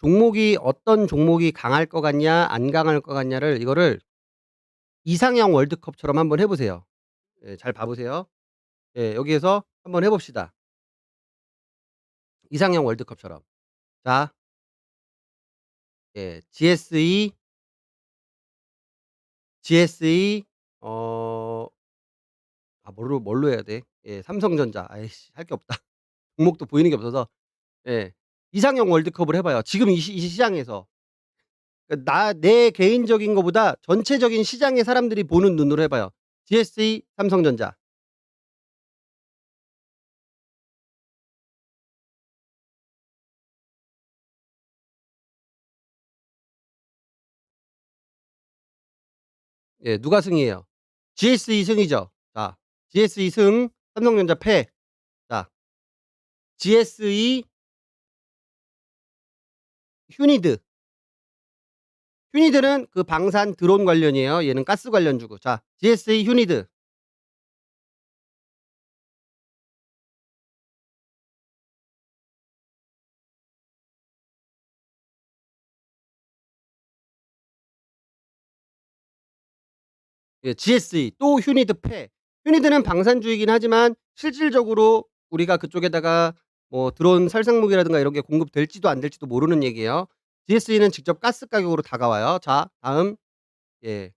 종목이 어떤 종목이 강할 것 같냐 안 강할 것 같냐를 이거를 이상형 월드컵처럼 한번 해 보세요. 예 잘 봐 보세요. 예 여기에서 한번 해 봅시다. 이상형 월드컵처럼. 자. 예. GSE GSE 어 아 뭘로 뭘로 해야 돼? 예 삼성전자. 아이씨 할 게 없다. 종목도 보이는 게 없어서. 예. 이상형 월드컵을 해 봐요. 지금 이 시 이 시장에서. 그나내 개인적인 거보다 전체적인 시장의 사람들이 보는 눈으로 해 봐요. GSE, 삼성전자. 예 누가 승이에요? GSE 승이죠. 자 GSE 승, 삼성전자 패. 자. GSE 휴니드. 휴니드는 그 방산 드론 관련이에요. 얘는 가스 관련 주고. 자 GSE 휴니드. 예 GSE 또 휴니드 패. 휴니드는 방산주이긴 하지만 실질적으로 우리가 그쪽에다가 뭐 드론 살상무기라든가 이런 게 공급될지도 안 될지도 모르는 얘기예요. GSE는 직접 가스 가격으로 다가와요. 자 다음. 예.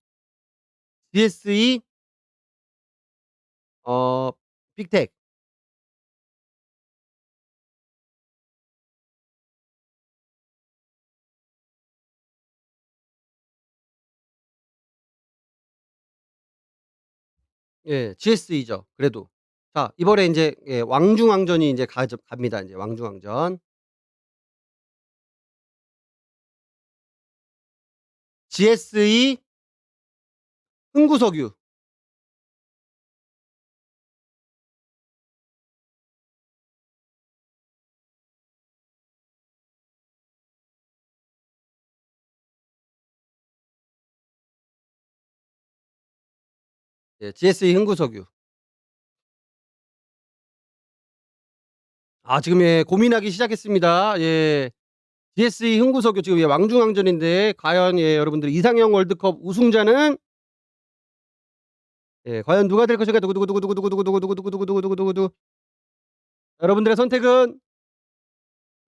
GSE 어 빅텍. 예. GSE죠 그래도. 자 이번에 인제 예 왕중왕전이 인제 가져 갑니다 인제 왕중왕전. GSE 흥구석유. 예 GSE 흥구석유. 아 지금 예 고민하기 시작했습니다. 예. GSE 흥구석유 지금 예 왕중왕전인데 과연 예 여러분들 이상형 월드컵 우승자는 예 과연 누가 될 것인가 두구두구두구두구두구두구두구두구두구두구두구두구. 여러분들의 선택은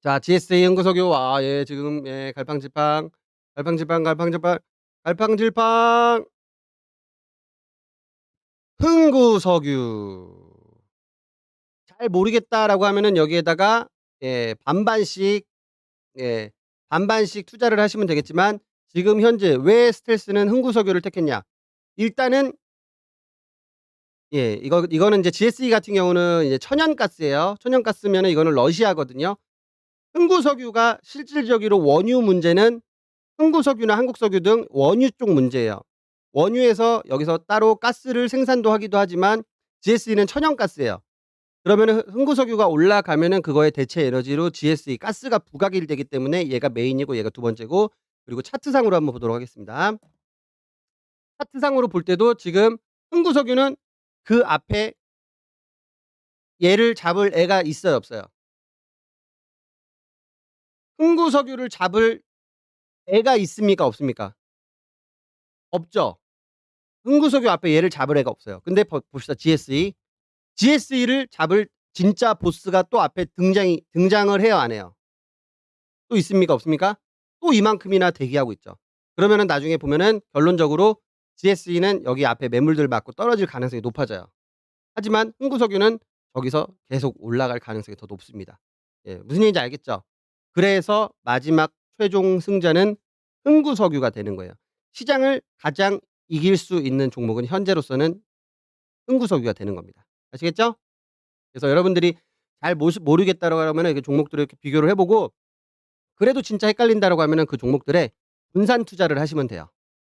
자 GSE 흥구석유 아예 지금 예 갈팡질팡, 갈팡질팡, 갈팡질팡, 갈팡질팡. 흥구석유. 잘 모르겠다라고 하면은 여기에다가 예 반반씩 예 반반씩 투자를 하시면 되겠지만 지금 현재 왜 스텔스는 흥구석유를 택했냐. 일단은 예 이거 이거는 이제 GSE 같은 경우는 이제 천연가스예요. 천연가스면은 이거는 러시아거든요. 흥구석유가 실질적으로 원유 문제는 흥구석유나 한국석유 등 원유 쪽 문제예요. 원유에서 여기서 따로 가스를 생산도 하기도 하지만 GSE는 천연가스예요. 그러면은 흥 흥구석유가 올라가면은 그거의 대체 에너지로 GSE 가스가 부각이 되기 때문에 얘가 메인이고 얘가 두 번째고 그리고 차트상으로 한번 보도록 하겠습니다. 차트상으로 볼 때도 지금 흥구석유는 그 앞에 얘를 잡을 애가 있어요 없어요? 흥구석유를 잡을 애가 있습니까 없습니까? 없죠. 흥구석유 앞에 얘를 잡을 애가 없어요. 근데 버 봅시다 GSE. GSE를 잡을 진짜 보스가 또 앞에 등장이 등장을 해요 안 해요? 또 있습니까 없습니까? 또 이만큼이나 대기하고 있죠. 그러면은 나중에 보면은 결론적으로 GSE는 여기 앞에 매물들 맞고 떨어질 가능성이 높아져요. 하지만 흥구석유는 저기서 계속 올라갈 가능성이 더 높습니다. 예 무슨 얘기인지 알겠죠? 그래서 마지막 최종 승자는 흥구석유가 되는 거예요. 시장을 가장 이길 수 있는 종목은 현재로서는 흥구석유가 되는 겁니다. 아시겠죠? 그래서 여러분들이 잘 모르겠다라고 하면은 이렇게 종목들을 이렇게 비교를 해 보고 그래도 진짜 헷갈린다라고 하면은 그 종목들에 분산 투자를 하시면 돼요.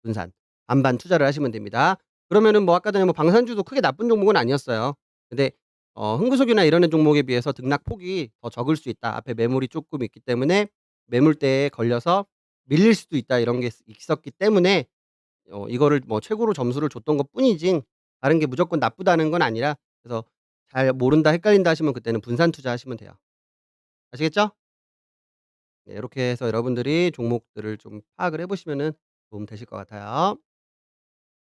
분산. 반반 투자를 하시면 됩니다. 그러면은 뭐 아까 전에 뭐 방산주도 크게 나쁜 종목은 아니었어요. 근데 어 흥구석유나 이런 종목에 비해서 등락 폭이 더 적을 수 있다. 앞에 매물이 쪼끔 있기 때문에 매물대에 걸려서 밀릴 수도 있다. 이런 게 있었기 때문에 어 이거를 뭐 최고로 점수를 줬던 것 뿐이지 다른 게 무조건 나쁘다는 건 아니라 그래서 잘 모른다 헷갈린다 하시면 그때는 분산 투자하시면 돼요. 아시겠죠? 네 요렇게 해서 여러분들이 종목들을 좀 파악을 해 보시면은 도움 되실 것 같아요.